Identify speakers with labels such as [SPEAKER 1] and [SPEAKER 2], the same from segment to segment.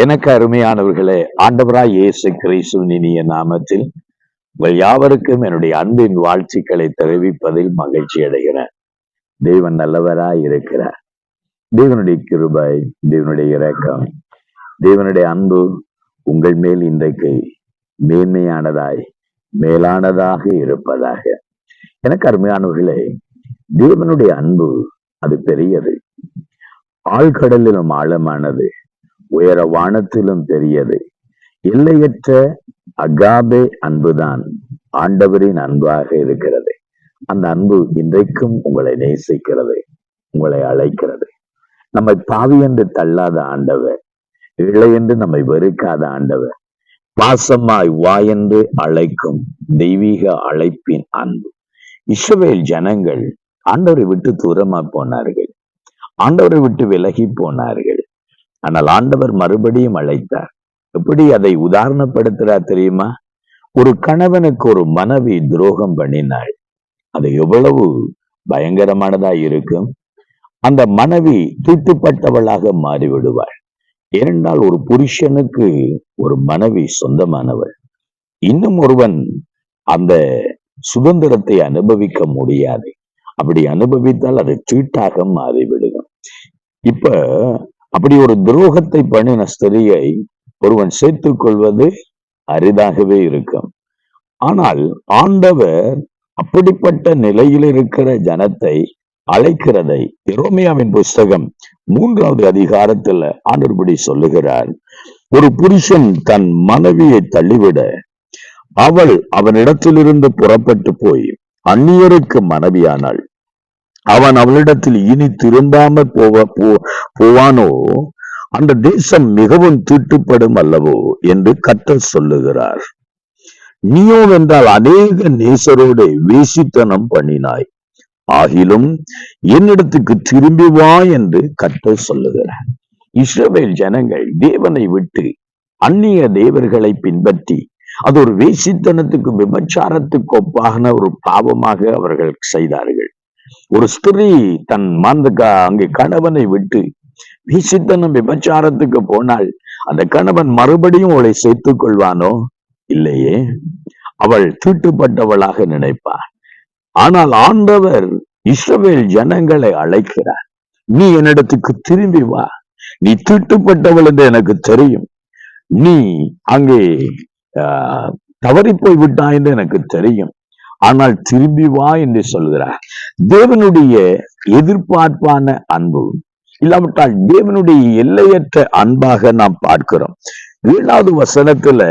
[SPEAKER 1] எனக்கு அருமையானவர்களே ஆண்டவராய் இயேசு கிறிஸ்துவின் இனிய நாமத்தில் உங்கள் யாவருக்கும் என்னுடைய அன்பின் வாழ்த்துக்களை தெரிவிப்பதில் மகிழ்ச்சி அடைகிறேன். தேவன் நல்லவராய் இருக்கிறார். தேவனுடைய கிருபை தேவனுடைய இரக்கம் தேவனுடைய அன்பு உங்கள் மேல் இன்றைக்கு மேன்மையானதாய் மேலானதாக இருப்பதாக. எனக்கு அருமையானவர்களே தேவனுடைய அன்பு அது பெரியது. ஆழ்கடலிலும் ஆழமானது. உயர வானத்திலும் பெரியது எல்லையற்ற அகாபே அன்புதான் ஆண்டவரின் அன்பாக இருக்கிறது. அந்த அன்பு இன்றைக்கும் உங்களை நேசிக்கிறது உங்களை அழைக்கிறது. நம்மை பாவி என்று தள்ளாத ஆண்டவர் இழை என்று நம்மை வெறுக்காத ஆண்டவர் பாசமாய் வா என்று அழைக்கும் தெய்வீக அழைப்பின் அன்பு. இஸ்ரவேல் ஜனங்கள் ஆண்டவரை விட்டு தூரமா போனார்கள். ஆண்டவரை விட்டு விலகி போனார்கள். ஆனால் ஆண்டவர் மறுபடியும் அழைத்தார். எப்படி அதை உதாரணப்படுத்துறார் தெரியுமா? ஒரு கணவனுக்கு ஒரு மனைவி துரோகம் பண்ணினாள். அது எவ்வளவு பயங்கரமானதா இருக்கும். அந்த மனைவி தீட்டுப்பட்டவளாக மாறிவிடுவாள். ஏனென்றால் ஒரு புருஷனுக்கு ஒரு மனைவி சொந்தமானவள். இன்னும் ஒருவன் அந்த சுதந்திரத்தை அனுபவிக்க முடியாது. அப்படி அனுபவித்தால் அது தீட்டாக மாறிவிடுகும் இப்ப அப்படி ஒரு துரோகத்தை பண்ணின ஸ்திரியை ஒருவன் சேர்த்துக் கொள்வது அரிதாகவே இருக்கும். ஆனால் ஆண்டவர் அப்படிப்பட்ட நிலையில் இருக்கிற ஜனத்தை அழைக்கிறதை எரோமியாவின் புஸ்தகம் மூன்றாவது அதிகாரத்துல ஆண்டர்படி சொல்லுகிறார். ஒரு புருஷன் தன் மனைவியை தள்ளிவிட அவள் அவனிடத்திலிருந்து புறப்பட்டு போய் அந்நியருக்கு மனைவியானாள். அவன் அவளிடத்தில் இனி திரும்பாம போவ போ- போவானோ? அந்த தேசம் மிகவும் தீட்டுப்படும் அல்லவோ? என்று கத்தர் சொல்லுகிறார். நீயோ என்றால் அநேக நேசரோடு வேசித்தனம் பண்ணினாய். ஆகிலும் என்னிடத்துக்கு திரும்பி வா என்று கத்தர் சொல்லுகிறார். இஸ்ரவேல் ஜனங்கள் தேவனை விட்டு அந்நிய தேவர்களை பின்பற்றி அது ஒரு வேசித்தனத்துக்கு விபச்சாரத்துக்கு ஒப்பாகன ஒரு பாவமாக அவர்கள் செய்தார்கள். ஒரு ஸ்திரீ தன் மந்த அங்கே கணவனை விட்டு வீசித்தனம் விபச்சாரத்துக்கு போனால் அந்த கணவன் மறுபடியும் அவளை சேர்த்துக் கொள்வானோ? இல்லையே. அவள் தீட்டுப்பட்டவளாக நினைப்பார் ஆனால் ஆண்டவர் இஸ்ரவேல் ஜனங்களை அழைக்கிறார். நீ என்னிடத்துக்கு திரும்பி வா. நீ தீட்டுப்பட்டவள் என்று எனக்கு தெரியும். நீ அங்கே ஆஹ், போய் விட்டாய் என்று எனக்கு தெரியும். ஆனால் திரும்பி வா என்று சொல்கிறார். தேவனுடைய எதிர்பார்ப்பான அன்பு இல்லாவிட்டால் தேவனுடைய எல்லையற்ற அன்பாக நாம் பார்க்கிறோம். ஏழாவது வசனத்துல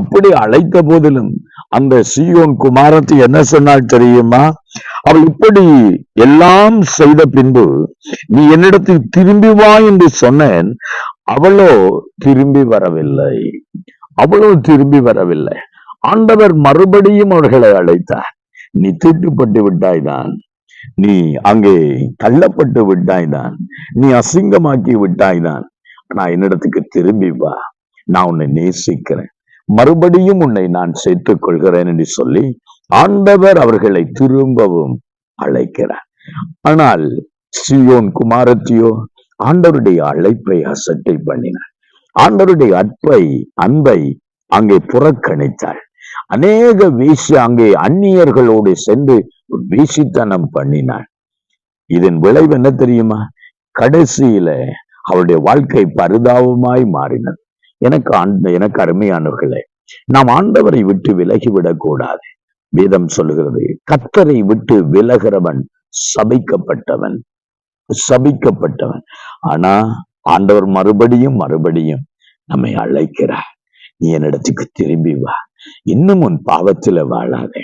[SPEAKER 1] அப்படி அழைத்த போதிலும் அந்த சீயோன் குமாரத்தை என்ன சொன்னால் தெரியுமா? அவள் இப்படி எல்லாம் செய்த பின்பு நீ என்னிடத்தில் திரும்பி வா என்று சொன்னேன். அவளோ திரும்பி வரவில்லை. அவளோ திரும்பி வரவில்லை. ஆண்டவர் மறுபடியும் அவர்களை அழைத்தார். நீ தீட்டுப்பட்டு விட்டாய்தான். நீ அங்கே தள்ளப்பட்டு விட்டாய்தான். நீ அசிங்கமாக்கி விட்டாய்தான். நான் என்னிடத்துக்கு திரும்பி வா. நான் உன்னை நேசிக்கிறேன். மறுபடியும் உன்னை நான் சேர்த்துக் கொள்கிறேன் என்று சொல்லி ஆண்டவர் அவர்களை திரும்பவும் அழைக்கிறார். ஆனால் சியோன் குமாரத்தியோ ஆண்டவருடைய அழைப்பை அசட்டை பண்ணினார். ஆண்டவருடைய அற்பை அன்பை அங்கே புறக்கணித்தாள் அநேக வீசி அங்கே அந்நியர்களோடு சென்று வீசித்தனம் பண்ணினாள். இதன் விளைவு என்ன தெரியுமா? கடைசியில அவருடைய வாழ்க்கை பரிதாபமாய் மாறினது. எனக்கு ஆண்ட எனக்கு அருமையானவர்களே நாம் ஆண்டவரை விட்டு விலகிவிடக் கூடாது வேதம் சொல்லுகிறது கத்தரை விட்டு விலகிறவன் சபிக்கப்பட்டவன் சபிக்கப்பட்டவன். ஆனா ஆண்டவர் மறுபடியும் மறுபடியும் நம்மை அழைக்கிறார். நீ என்னிடத்துக்கு திரும்பி வா. இன்னும் உன் பாவத்துல வாழாதே.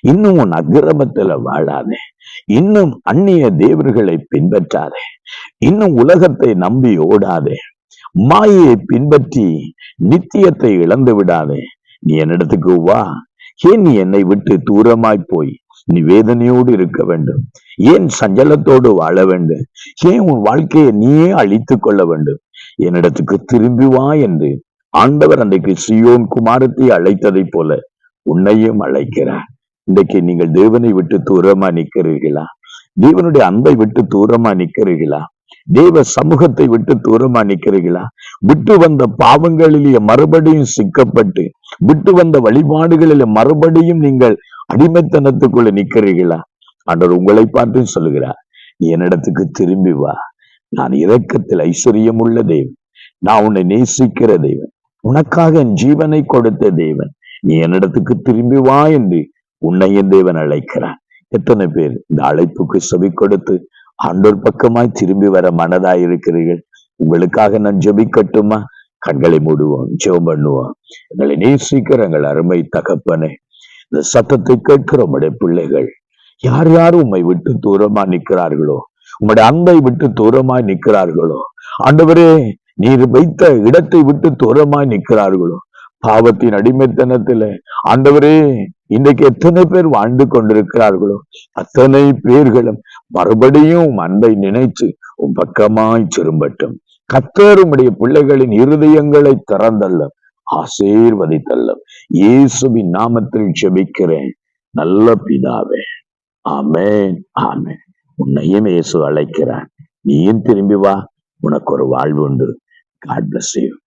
[SPEAKER 1] இன்னும் உன் அக்கிரமத்துல வாழாதே. இன்னும் அந்நிய தேவர்களை பின்பற்றாதே. இன்னும் உலகத்தை நம்பி ஓடாதே. மாயை பின்பற்றி நித்தியத்தை இழந்து விடாதே. நீ என்னிடத்துக்கு வா. ஏன் நீ என்னை விட்டு தூரமாய் போய் நீ வேதனையோடு இருக்க வேண்டும்? ஏன் சஞ்சலத்தோடு வாழ வேண்டும்? ஏன் உன் வாழ்க்கையை நீயே அழித்துக் கொள்ள வேண்டும்? என்னிடத்துக்கு திரும்பி வா என்று ஆண்டவர் அன்றைக்கு சியோன் குமாரத்தை அழைத்ததைப் போல உன்னையும் அழைக்கிறார். இன்றைக்கு நீங்கள் தேவனை விட்டு தூரமா நிக்கிறீர்களா தேவனுடைய அன்பை விட்டு தூரமா நிக்கிறீர்களா தேவ சமூகத்தை விட்டு தூரமா நிக்கிறீர்களா விட்டு வந்த பாவங்களிலே மறுபடியும் சிக்கப்பட்டு விட்டு வந்த வழிபாடுகளிலே மறுபடியும் நீங்கள் அடிமைத்தனத்துக்குள்ள நிற்கிறீர்களா? ஆண்டவர் உங்களை பார்த்து சொல்லுகிறார் நீ என்னிடத்துக்கு திரும்பி வா. நான் இரக்கத்தில் ஐஸ்வர்யம் உள்ள தெய்வம் நான் உன்னை நேசிக்கிற தெய்வம் உனக்காக என் ஜீவனை கொடுத்த தேவன். நீ என்னிடத்துக்கு திரும்பி வா என்று உன்னை என் தேவன் அழைக்கிறான் எத்தனை பேர் இந்த அழைப்புக்கு செவி கொடுத்து ஆண்டோர் பக்கமாய் திரும்பி வர மனதாய் இருக்கிறீர்கள்? உங்களுக்காக நான் ஜெபிக்கட்டுமா? கண்களை மூடுவோம் ஜெபம் பண்ணுவோம். எங்களை நேசிக்கிற எங்கள் அருமை தகப்பனே இந்த சத்தத்தை கேட்கிற உடைய பிள்ளைகள் யார் யார் உம்மை விட்டு தூரமா நிற்கிறார்களோ உங்களுடைய அன்பை விட்டு தூரமாய் நிற்கிறார்களோ ஆண்டவரே நீர் வைத்த இடத்தை விட்டு தூரமாய் நிற்கிறார்களோ? பாவத்தின் அடிமைத்தனத்துல. ஆண்டவரே இன்றைக்கு எத்தனை பேர் வாழ்ந்து கொண்டிருக்கிறார்களோ? அத்தனை பேர்களும் மறுபடியும் அன்பை நினைச்சு உன் பக்கமாய் திரும்பட்டும் கத்தர் பிள்ளைகளின் இருதயங்களை திறந்தல்ல ஆசீர்வதித்தல்ல இயேசுவின் நாமத்தில் ஜெபிக்கிறேன் நல்ல பிதாவே. ஆமேன் ஆமேன். உன்னையும் இயேசு அழைக்கிறான் நீயும் திரும்பி வா. உனக்கு ஒரு வாழ்வு உண்டு. God bless you